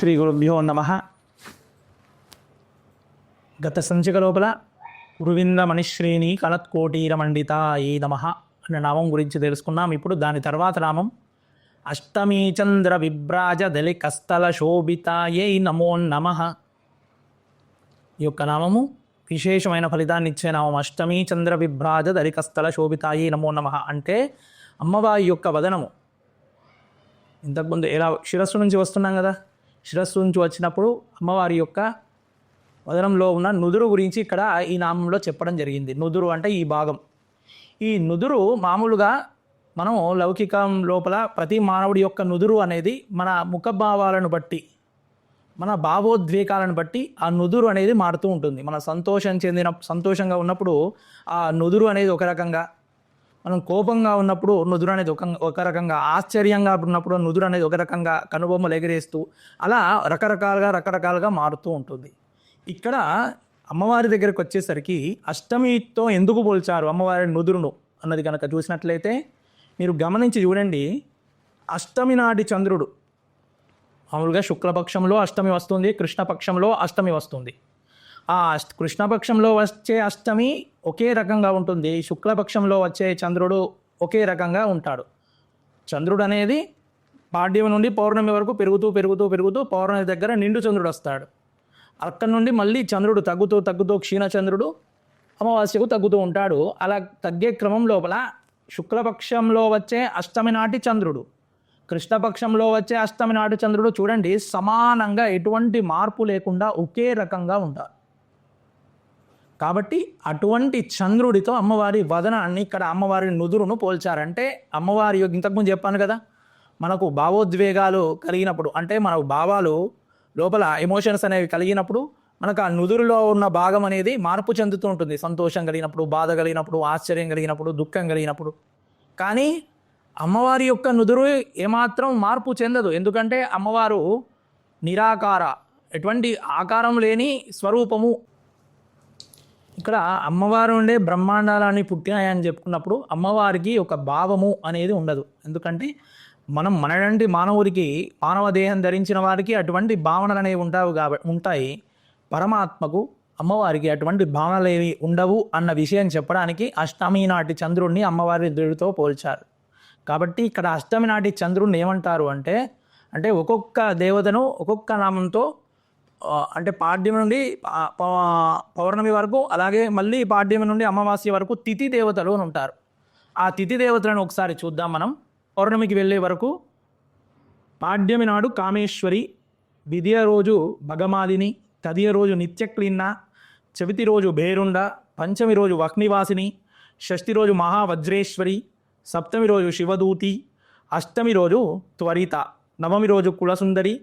శ్రీ గురుభ్యో నమ. గత సంచిక లోపల గురువింద మణిశ్రీని కలత్కోటీర మండిత ఏ నమ అనే నామం గురించి తెలుసుకున్నాం. ఇప్పుడు దాని తర్వాత నామం అష్టమీ చంద్ర విభ్రాజ దలి కస్తల శోభితాయే నమో నమ. ఈ యొక్క నామము విశేషమైన ఫలితాన్ని ఇచ్చే నామం అష్టమీ చంద్ర విభ్రాజ దరికస్థల శోభితాయి నమో నమ అంటే అమ్మవారి యొక్క వదనము. ఇంతకుముందు ఎలా శిరస్సు నుంచి వస్తున్నాం కదా? శిరస్సు నుంచి వచ్చినప్పుడు అమ్మవారి యొక్క వదనంలో ఉన్న నుదురు గురించి ఇక్కడ ఈ నామంలో చెప్పడం జరిగింది. నుదురు అంటే ఈ భాగం. ఈ నుదురు మామూలుగా మనం లౌకికం లోపల ప్రతి మానవుడి యొక్క నుదురు అనేది మన ముఖభావాలను బట్టి మన భావోద్వేగాలను బట్టి ఆ నుదురు అనేది మారుతూ ఉంటుంది. మన సంతోషం చెందిన సంతోషంగా ఉన్నప్పుడు ఆ నుదురు అనేది ఒక రకంగా మనం కోపంగా ఉన్నప్పుడు నుదురు అనేది ఒక ఒక రకంగా ఆశ్చర్యంగా ఉన్నప్పుడు నుదురు అనేది ఒక రకంగా కనుబొమ్మలు ఎగరేస్తూ అలా రకరకాలుగా రకరకాలుగా మారుతూ ఉంటుంది. ఇక్కడ అమ్మవారి దగ్గరకు వచ్చేసరికి అష్టమితో ఎందుకు పోల్చారు అమ్మవారి నుదురును అన్నది కనుక చూసినట్లయితే మీరు గమనించి చూడండి. అష్టమి నాటి చంద్రుడు మామూలుగా శుక్లపక్షంలో అష్టమి వస్తుంది కృష్ణపక్షంలో అష్టమి వస్తుంది. ఆ కృష్ణపక్షంలో వచ్చే అష్టమి ఒకే రకంగా ఉంటుంది. శుక్లపక్షంలో వచ్చే చంద్రుడు ఒకే రకంగా ఉంటాడు. చంద్రుడు అనేది పాడ్యం నుండి పౌర్ణమి వరకు పెరుగుతూ పెరుగుతూ పెరుగుతూ పౌర్ణమి దగ్గర నిండు చంద్రుడు వస్తాడు. అక్కడి నుండి మళ్ళీ చంద్రుడు తగ్గుతూ తగ్గుతూ క్షీణ చంద్రుడు అమావాస్యకు తగ్గుతూ ఉంటాడు. అలా తగ్గే క్రమం లోపల శుక్లపక్షంలో వచ్చే అష్టమి నాటి చంద్రుడు కృష్ణపక్షంలో వచ్చే అష్టమి నాటి చంద్రుడు చూడండి సమానంగా ఎటువంటి మార్పు లేకుండా ఒకే రకంగా ఉంటారు. కాబట్టి అటువంటి చంద్రుడితో అమ్మవారి వదనాన్ని ఇక్కడ అమ్మవారి నుదురును పోల్చారంటే అమ్మవారి యొక్క ఇంతకుముందు చెప్పాను కదా మనకు భావోద్వేగాలు కలిగినప్పుడు అంటే మన భావాలు లోపల ఎమోషన్స్ అనేవి కలిగినప్పుడు మనకు ఆ నుదురులో ఉన్న భాగం అనేది మార్పు చెందుతూ ఉంటుంది. సంతోషం కలిగినప్పుడు బాధ కలిగినప్పుడు ఆశ్చర్యం కలిగినప్పుడు దుఃఖం కలిగినప్పుడు. కానీ అమ్మవారి యొక్క నుదురు ఏమాత్రం మార్పు చెందదు. ఎందుకంటే అమ్మవారు నిరాకార ఎటువంటి ఆకారం లేని స్వరూపము ఇక్కడ అమ్మవారు ఉండే బ్రహ్మాండాలని పుట్టినాయని చెప్పుకున్నప్పుడు అమ్మవారికి ఒక భావము అనేది ఉండదు. ఎందుకంటే మనం మనలాంటి మానవుడికి మానవ దేహం ధరించిన వారికి అటువంటి భావనలు అనేవి ఉంటావు కాబట్టి ఉంటాయి. పరమాత్మకు అమ్మవారికి అటువంటి భావనలు ఏవి ఉండవు అన్న విషయం చెప్పడానికి అష్టమి నాటి చంద్రుడిని అమ్మవారి దుడితో పోల్చారు. కాబట్టి ఇక్కడ అష్టమి నాటి చంద్రుడిని ఏమంటారు అంటే అంటే ఒక్కొక్క దేవతను ఒక్కొక్క నామంతో అంటే పాడ్యం నుండి పౌర్ణమి వరకు అలాగే మళ్ళీ పాడ్యం నుండి అమావాస్య వరకు తిథి దేవతలు అని ఉంటారు. ఆ తిథి దేవతలను ఒకసారి చూద్దాం మనం. పౌర్ణమికి వెళ్ళే వరకు పాడ్యమి నాడు కామేశ్వరి విద్య రోజు భగమాలిని తదియ రోజు నిత్యక్లీన్న చవితి రోజు భేరుండ పంచమి రోజు వహ్నివాసిని షష్ఠి రోజు మహావజ్రేశ్వరి సప్తమి రోజు శివదూతి అష్టమి రోజు త్వరిత నవమి రోజు కులసుందరి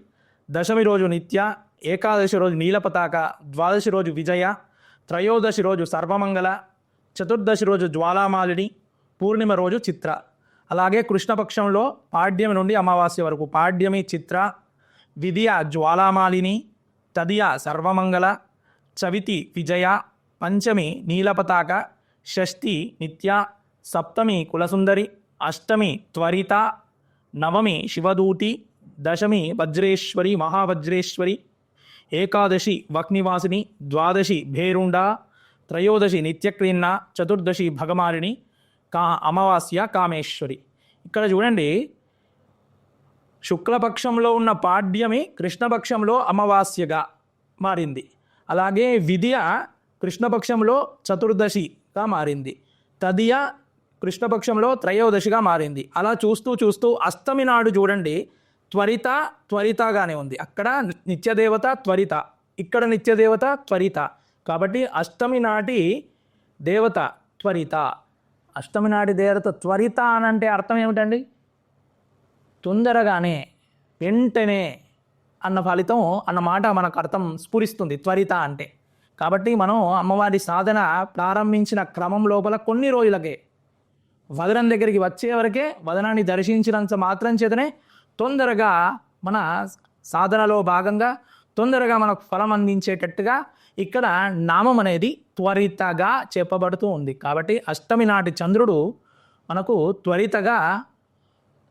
దశమి రోజు నిత్య ఏకాదశి రోజు నీలపతాక ద్వాదశి రోజు విజయ త్రయోదశి రోజు సర్వమంగళ చతుర్దశి రోజు జ్వాలామాలిని పూర్ణిమ రోజు చిత్ర. అలాగే కృష్ణపక్షంలో పాడ్యమి నుండి అమావాస్య వరకు పాడ్యమి చిత్ర విధియ జ్వాలామాలిని తదియ సర్వమంగళ చవితి విజయ పంచమి నీలపతాక షష్ఠి నిత్య సప్తమి కులసుందరి అష్టమి త్వరిత నవమి శివదూతి దశమి వజ్రేశ్వరి మహావజ్రేశ్వరి ఏకాదశి వక్నివాసిని ద్వాదశి భేరుండ త్రయోదశి నిత్యక్రీన్న చతుర్దశి భగమారిణి కా అమావాస్య కామేశ్వరి. ఇక్కడ చూడండి శుక్లపక్షంలో ఉన్న పాడ్యమి కృష్ణపక్షంలో అమావాస్యగా మారింది. అలాగే విద్య కృష్ణపక్షంలో చతుర్దశిగా మారింది. తదియ కృష్ణపక్షంలో త్రయోదశిగా మారింది. అలా చూస్తూ చూస్తూ అష్టమి నాడు చూడండి త్వరిత త్వరితగానే ఉంది. అక్కడ నిత్యదేవత త్వరిత. ఇక్కడ నిత్యదేవత త్వరిత. కాబట్టి అష్టమి నాటి దేవత త్వరిత. అష్టమి నాటి దేవత త్వరిత అని అంటే అర్థం ఏమిటండి? తొందరగానే వెంటనే అన్న ఫలితం అన్న మాట మనకు అర్థం స్ఫురిస్తుంది త్వరిత అంటే. కాబట్టి మనం అమ్మవారి సాధన ప్రారంభించిన క్రమం లోపల కొన్ని రోజులకే వదనం దగ్గరికి వచ్చే వరకే వదనాన్ని దర్శించినంత మాత్రం చేతనే తొందరగా మన సాధనలో భాగంగా తొందరగా మనకు ఫలం అందించేటట్టుగా ఇక్కడ నామం అనేది త్వరితగా చెప్పబడుతూ ఉంది. కాబట్టి అష్టమి నాటి చంద్రుడు మనకు త్వరితగా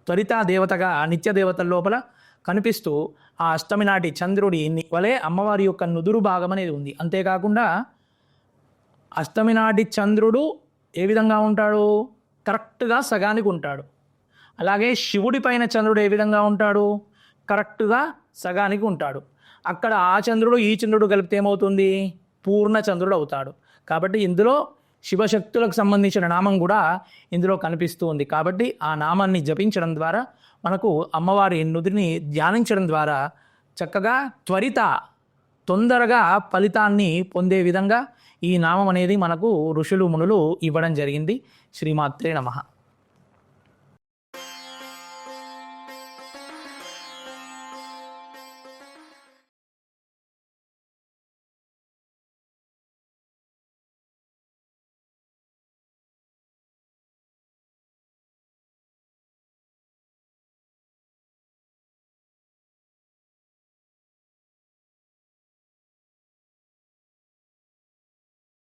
త్వరిత దేవతగా నిత్య దేవతల లోపల కనిపిస్తూ ఆ అష్టమి నాటి చంద్రుడి ని- వలె అమ్మవారి యొక్క నుదురు భాగం అనేది ఉంది. అంతేకాకుండా అష్టమి నాటి చంద్రుడు ఏ విధంగా ఉంటాడు? కరెక్ట్గా సగానికి ఉంటాడు. అలాగే శివుడి పైన చంద్రుడు ఏ విధంగా ఉంటాడు? కరెక్ట్గా సగానికి ఉంటాడు. అక్కడ ఆ చంద్రుడు ఈ చంద్రుడు కలిపితే ఏమవుతుంది? పూర్ణ చంద్రుడు అవుతాడు. కాబట్టి ఇందులో శివశక్తులకు సంబంధించిన నామం కూడా ఇందులో కనిపిస్తూ ఉంది కాబట్టి ఆ నామాన్ని జపించడం ద్వారా మనకు అమ్మవారి నుదిని ధ్యానించడం ద్వారా చక్కగా త్వరిత తొందరగా ఫలితాన్ని పొందే విధంగా ఈ నామం అనేది మనకు ఋషులు మునులు ఇవ్వడం జరిగింది. శ్రీమాత్రే నమః.